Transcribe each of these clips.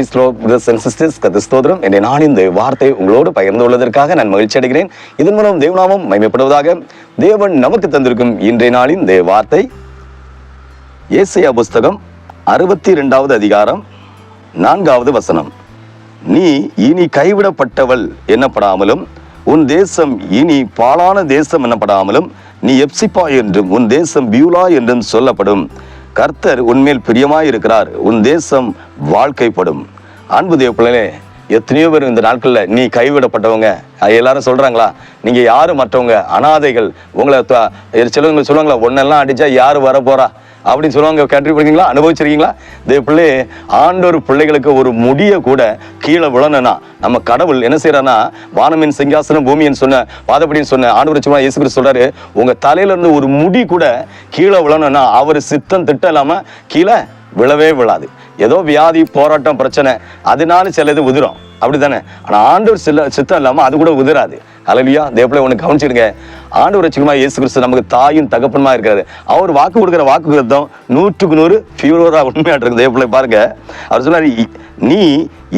Praise Lord brothers and sisters கத்து ஸ்தோத்திரம். என்னை நான் இந்த வார்த்தை உங்களோடு பகிர்ந்து கொள்வதற்காக நான் மகிழ்ச்சி அடைகிறேன். இதன் மூலம் தேவநாமம் மயமைப்படுவதாக தேவன் நமக்கு தந்திருக்கும் இன்றைய நாளின் இந்த வார்த்தை. ஏசையா புஸ்தகம் அறுபத்தி ரெண்டாவது அதிகாரம் நான்காவது வசனம். நீ இனி கைவிடப்பட்டவள் என்னப்படாமலும் உன் தேசம் இனி பாலான தேசம் என்னப்படாமலும் நீ எப்சிப்பா என்றும் உன் தேசம் பியூலா என்றும் சொல்லப்படும். கர்த்தர் உன்மேல் பிரியமாய் இருக்கிறார் உன் தேசம் வாழ்க்கைப்படும். அன்பு தேவ பிள்ளைகளே எத்தனையோ பேர் இந்த நாட்களில் நீ கைவிடப்பட்டவங்க. எல்லாரும் சொல்றாங்களா? நீங்க யாரு மற்றவங்க? அனாதைகள். உங்களை த- சிலவங்க சொல்லுவாங்களா? ஒன்னெல்லாம் அடிச்சா யார் வர போகிறா அப்படின்னு சொல்லுவாங்க. கேட்டிருக்கீங்களா அனுபவிச்சிருக்கீங்களா? தேவ பிள்ளை ஆண்டோர் பிள்ளைகளுக்கு ஒரு முடிய கூட கீழே விழணும்னா நம்ம கடவுள் என்ன செய்யறான்னா வானமின் சிங்காசனம் பூமியின் சொன்ன பாதப்படின்னு சொன்ன ஆண்டவர் சும்மா இயேசு கிறிஸ்து சொல்றாரு உங்க தலையில இருந்து ஒரு முடி கூட கீழே விழணும்னா அவர் சித்தம் திட்டம் இல்லாம கீழே விழவே விழாது. ஏதோ வியாதி போராட்டம் பிரச்சனை அதனால சில இது உதிரும். அப்படிதானே ஆனால் ஆண்டவர் சில சித்தம் இல்லாமல் அது கூட உதிராது அலலியா தேவப்பிள்ளை ஒன்று கவனிச்சிருங்க ஆண்டவர் வச்சுக்கமா இயேசு கிறிஸ்து நமக்கு தாயும் தகப்பனமாக இருக்காரு. அவர் வாக்கு கொடுக்குற வாக்கு கிருத்தம் நூற்றுக்கு நூறு பியூரா உண்மையாக இருக்கு. தேவப்பிள்ளை பாருங்க. அவர் சொன்னார் நீ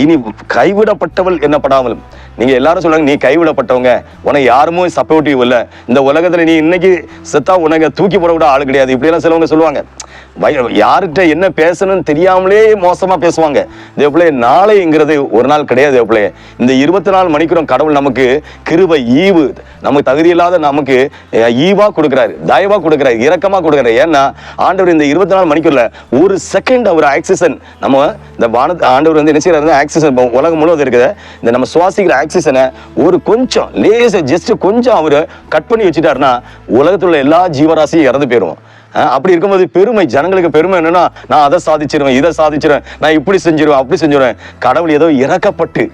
இனி கைவிடப்பட்டவள் என்னப்படாமலும். நீங்கள் எல்லாரும் சொன்னாங்க நீ கைவிடப்பட்டவங்க. உனக்கு யாருமே சப்போர்ட்டிவ் இல்லை. இந்த உலகத்தில் நீ இன்னைக்கு செத்தா உனக்கு தூக்கி போட கூட ஆள் கிடையாது. இப்படியெல்லாம் சிலவங்க சொல்லுவாங்க. வய- யார்கிட்ட என்ன பேசணும்னு தெரியாமலே மோசமாக பேசுவாங்க. தேவப்பிள்ளை நாளைங்கிறது ஒரு நாள் கிடையாது தேவப்பிள்ளை. இந்த இருபத்தி நாலு மணிக்கிறோம் கடவுள் நமக்கு கிருபை ஈவு நமக்கு தகுதி இல்லாத நமக்கு ஈவாக கொடுக்குறாரு தயவாக கொடுக்குறாரு இரக்கமாக கொடுக்குறாரு. ஏன்னா ஆண்டவர் இந்த இருபத்தி நாலு மணிக்குள்ள ஒரு செகண்ட் அவர் ஆக்சிஜன் நம்ம இந்த வான ஆண்டவர் வந்து என்ன செய்யறாரு ஆக்சிஜன் உலகம் முழுவதும் இருக்குது. இந்த நம்ம சுவாசிக்கிற ஆக்சிஜனை ஒரு கொஞ்சம் லேச ஜஸ்ட் கொஞ்சம் அவர் கட் பண்ணி வச்சுட்டாருன்னா உலகத்தில் உள்ள எல்லா ஜீவராசியும் இறந்து போயிடுவோம் அப்படி இருக்கும்போது பெருமை ஜனங்களுக்கு பெருமை என்னன்னா நான் அதை சாதிச்சிருவேன் இதை சாதிச்சிருவேன் நான் இப்படி செஞ்சிருவேன் அப்படி செஞ்சிருவேன். கடவுள் ஏதோ இறக்கப்பட்டு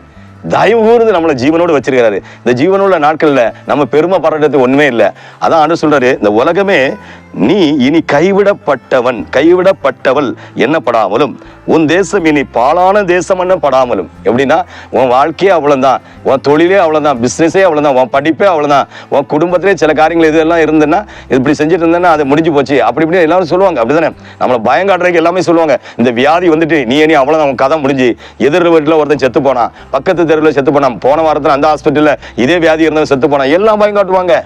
தயவு கூர்ந்து நம்மளை ஜீவனோடு வச்சிருக்கிறாரு. இந்த ஜீவனுள்ள நாட்களில் நம்ம பெருமை பாராட்டுறது ஒன்றுமே இல்லை. அதான் ஆண்டு சொல்றாரு இந்த உலகமே நீ இனி கைவிடப்பட்டவன் கைவிடப்பட்டவள் என்னப்படாமலும். உன் தேசம் இனி பாழான தேசம் படாமலும். எப்படின்னா உன் வாழ்க்கையே அவ்வளோதான் உன் தொழிலே அவ்வளோதான் பிஸ்னஸே அவ்வளோதான் உன் படிப்பே அவ்வளோதான் உன் குடும்பத்திலே சில காரியங்கள் இதெல்லாம் இருந்ததுன்னா இப்படி செஞ்சுட்டு இருந்தேன்னா அது முடிஞ்சு போச்சு. அப்படி இப்படி எல்லாரும் சொல்லுவாங்க. அப்படிதானே? நம்மளை பயம் காட்டுறதுக்கு எல்லாமே சொல்லுவாங்க. இந்த வியாதி வந்துட்டு நீ இனி அவ்வளோதான் உன் கதை முடிஞ்சு. எதிர் வீட்டில் ஒருத்தன் செத்து போனான். பக்கத்து தெருவில் செத்து போனான். போன வாரத்தில் அந்த ஹாஸ்பிட்டலில் இதே வியாதி இருந்தவன் செத்து போனான். எல்லாம் பயம் காட்டுவாங்க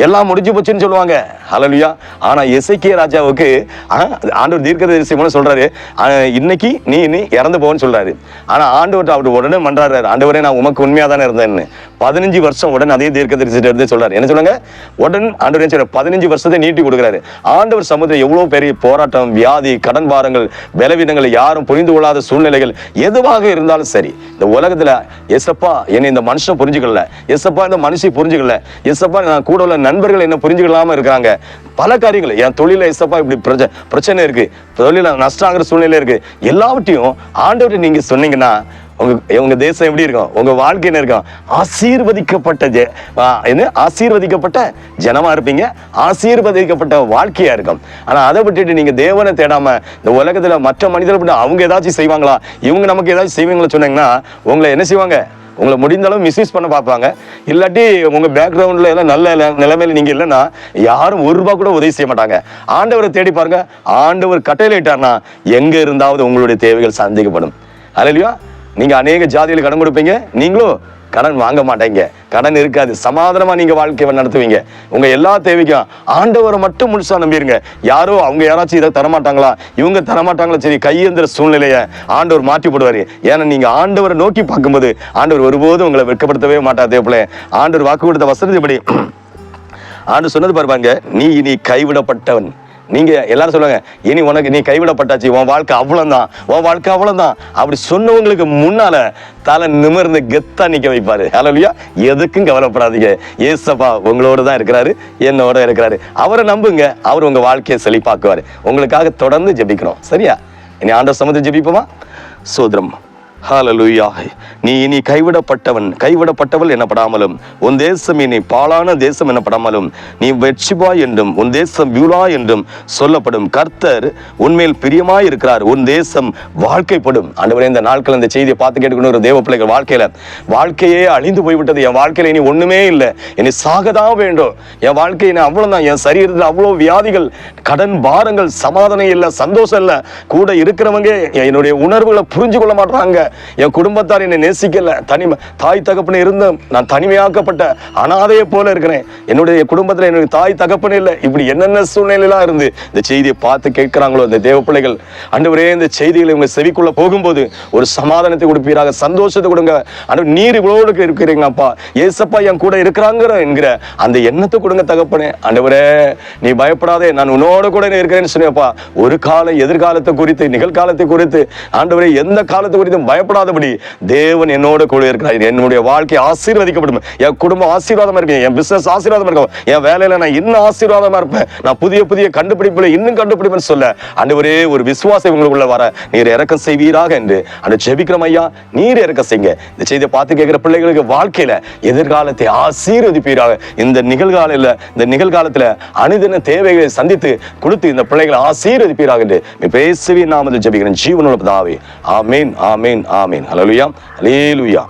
எல்லாம் முடிஞ்சு போச்சுன்னு சொல்லுவாங்க. ஹalleluya. ஆனா எசைக்கிய ராஜாவுக்கு ஆ, ஆண்டவர் தீர்க்கதரிசியம்னு சொல்றாரு. சொல்கிறாரு இன்னைக்கு நீ நீ இறந்து போன்னு சொல்றாரு. ஆனா ஆண்டவர் அவர் உடனே மன்றாடுறாரு. ஆண்டவரே நான் உமக்கு உண்மையாக தானே இருந்தேன்னு. பதினஞ்சு வருஷம் உடனே அதே தீர்க்கதரிசிட்டு இருந்து சொல்றாரு. என்ன சொல்லுங்க? உடன் ஆண்டவர் என்ன பதினஞ்சு வருஷத்தை நீட்டி கொடுக்குறாரு. ஆண்டவர் சமுதிரம் எவ்வளவு பெரிய போராட்டம் வியாதி கடன் பாரங்கள் பலவீனங்கள் யாரும் புரிந்து கொள்ளாத சூழ்நிலைகள் எதுவாக இருந்தாலும் சரி இந்த உலகத்துல எசப்பா என்னை இந்த மனுஷன் புரிஞ்சுக்கல. எசப்பா இந்த மனுஷன் புரிஞ்சுக்கல. எசப்பா நான் கூட உள்ள நண்பர்கள் என்ன புரிஞ்சுக்கலாமல் இருக்காங்க பல காரியங்கள். என் தொழில இசப்பா இப்படி பிரச்ச- பிரச்சனை இருக்கு. தொழில நஷ்டம் ஆகிற சூழ்நிலை இருக்கு. எல்லாவற்றையும் ஆண்டவர்கிட்ட நீங்க சொன்னீங்கன்னா உங்க உங்க தேசம் எப்படி இருக்கும்? உங்க வாழ்க்கை என்ன இருக்கும்? ஆசீர்வதிக்கப்பட்ட ஜெ என்ன? ஆசீர்வதிக்கப்பட்ட ஜனமா இருப்பீங்க. ஆசீர்வதிக்கப்பட்ட வாழ்க்கையா இருக்கும். ஆனா அதை விட்டுட்டு நீங்க தேவனை தேடாம இந்த உலகத்துல மற்ற மனிதர்கள் அவங்க ஏதாச்சும் செய்வாங்களா? இவங்க நமக்கு ஏதாச்சும் செய்வாங்களா சொன்னீங்கன்னா உங்களை என்ன செய்வாங்க? உங்களை முடிந்த அளவு மிஸ்யூஸ் பண்ண பார்ப்பாங்க. இல்லாட்டி உங்கள் பேக்ரவுண்டில் எல்லாம் நல்ல நில- நிலைமையில இல்லைன்னா யாரும் ஒரு ரூபா கூட உதவி செய்ய மாட்டாங்க. ஆண்டவரை தேடி பாருங்க. ஆண்டவர் கட்டளையிட்டார்னா எங்கே இருந்தாவது உங்களுடைய தேவைகள் சந்திக்கப்படும். அல்லையா நீங்கள் அநேக ஜாதிகளுக்கு கடன் கொடுப்பீங்க. நீங்களும் கடன் வாங்க மாட்டேங்க. கடன் இருக்காது. சமாதானமாக நீங்கள் வாழ்க்கையை நடத்துவீங்க. உங்கள் எல்லா தேவைக்கும் ஆண்டவரை மட்டும் முழுசாக நம்பிடுங்க யாரோ அவங்க யாராச்சும் இதை தரமாட்டாங்களா? இவங்க தரமாட்டாங்களா? சரி கையெந்திர சூழ்நிலையை ஆண்டவர் மாற்றி போடுவார் ஏன்னா நீங்கள் ஆண்டவரை நோக்கி பார்க்கும்போது ஆண்டவர் ஒருபோதும் உங்களை வெட்கப்படுத்தவே மாட்டார். தேவப்பிள்ள ஆண்டவர் வாக்கு கொடுத்த எப்படி ஆண்டு சொன்னது பாருப்பாங்க நீ இனி கைவிடப்பட்டவன். நீங்க எல்லாரும் சொல்லுவாங்க இனி உனக்கு நீ கைவிடப்பட்டாச்சு உன் வாழ்க்கை அவ்வளவுதான் உன் வாழ்க்கை அவ்வளவுதான். அப்படி சொன்னவங்களுக்கு முன்னால தலை நிமிர்ந்து கெத்தா நிக்க வைப்பாரு. ஹலோலியா எதுக்கும் கவலைப்படாதீங்க. ஏசப்பா உங்களோட தான் இருக்கிறாரு என்னோட இருக்கிறாரு. அவரை நம்புங்க அவர் உங்க வாழ்க்கையை செழிப்பாக்குவாரு. உங்களுக்காக தொடர்ந்து ஜெபிக்கணும். சரியா? இனி ஆண்டவர் சமத்தை ஜெபிப்போமா? சோதரம். ஹalleluya நீ இனி கைவிடப்பட்டவன் கைவிடப்பட்டவள் எனப்படாமலும் உன் தேசம் இனி பாழான தேசம் எனப்படாமலும் நீ வெட்சிபா என்றும் உன் தேசம் வியூலா என்றும் சொல்லப்படும் கர்த்தர் உண்மையில் பிரியமாய் இருக்கிறார் உன் தேசம் வாழ்க்கைப்படும். ஆண்டவரே இந்த நாட்கள் இந்த செய்தியை பார்த்து கேட்டுக்கணும் ஒரு தேவ பிள்ளைகள் வாழ்க்கையில வாழ்க்கையே அழிந்து போய்விட்டது. என் வாழ்க்கையில இனி ஒண்ணுமே இல்லை. இனி சாகதான் வேண்டும். என் வாழ்க்கை இனி அவ்வளவுதான். என் சரீரத்தில் அவ்வளோ வியாதிகள் கடன் பாரங்கள் சமாதானம் இல்லை சந்தோஷம் இல்லை. கூட இருக்கிறவங்க என்னுடைய உணர்வுகளை புரிஞ்சு கொள்ள மாட்டாங்க என் குடும்பத்தார் என்னை நேசிக்கல. தனிமை தாய் தகப்பனே இருந்தும் நான் தனிமையாக்கப்பட்ட அனாதையை போல இருக்கிறேன். என்னுடைய குடும்பத்தில் என்னுடைய தாய் தகப்பன இல்லை. இப்படி என்னென்ன சூழ்நிலையெல்லாம் இருந்து இந்த செய்தியை பார்த்து கேட்கிறாங்களோ இந்த தேவ பிள்ளைகள். ஆண்டவரே இந்த செய்திகளை உங்க செவிக்குள்ள போகும்போது ஒரு சமாதானத்தை கொடுப்பீராக. சந்தோஷத்தை கொடுங்க. அன்று நீர் இவ்வளோடு இருக்கிறீங்கப்பா ஏசப்பா என் கூட இருக்கிறாங்கிற என்கிற அந்த எண்ணத்தை கொடுங்க தகப்பனே. ஆண்டவரே நீ பயப்படாதே. நான் உன்னோட கூட இருக்கிறேன்னு சொன்னேப்பா. ஒரு காலம் எதிர்காலத்தை குறித்து நிகழ்காலத்தை குறித்து ஆண்டவரே எந்த காலத்தை குறித்தும் பயப்படாதபடி தேவன் என்னோட கூட இருக்கிறார். என்னுடைய வாழ்க்கை ஆசீர்வதிக்கப்படும். என் குடும்பம் ஆசீர்வாதமா இருக்கும். என் பிசினஸ் ஆசீர்வாதமா இருக்கும். என் வேலையில நான் இன்னும் ஆசீர்வாதமா இருப்பேன். நான் புதிய புதிய கண்டுபிடிப்புல இன்னும் கண்டுபிடிப்பேன்னு சொல்ல அன்றுவரே ஒரு விசுவாசம் உங்களுக்குள்ள வர நீர் இறக்கம் செய்வீராக என்று. அந்த ஜெபிக்கிறோம் ஐயா. நீர் இறக்க செய்யுங்க. இந்த செய்தியை பார்த்து கேட்கிற பிள்ளைகளுக்கு வாழ்க்கையில எதிர்காலத்தை ஆசீர்வதிப்பீராக. இந்த நிகழ்கால இந்த நிகழ்காலத்துல அனுதின தேவைகளை சந்தித்து கொடுத்து இந்த பிள்ளைகளை ஆசீர்வதிப்பீராக என்று. பேசுவி நாமத்தில் ஜெபிக்கிறேன். ஜீவனுள்ள தாவே ஆமேன் ஆமேன் ஆமேன் ஹalleluya ஹalleluya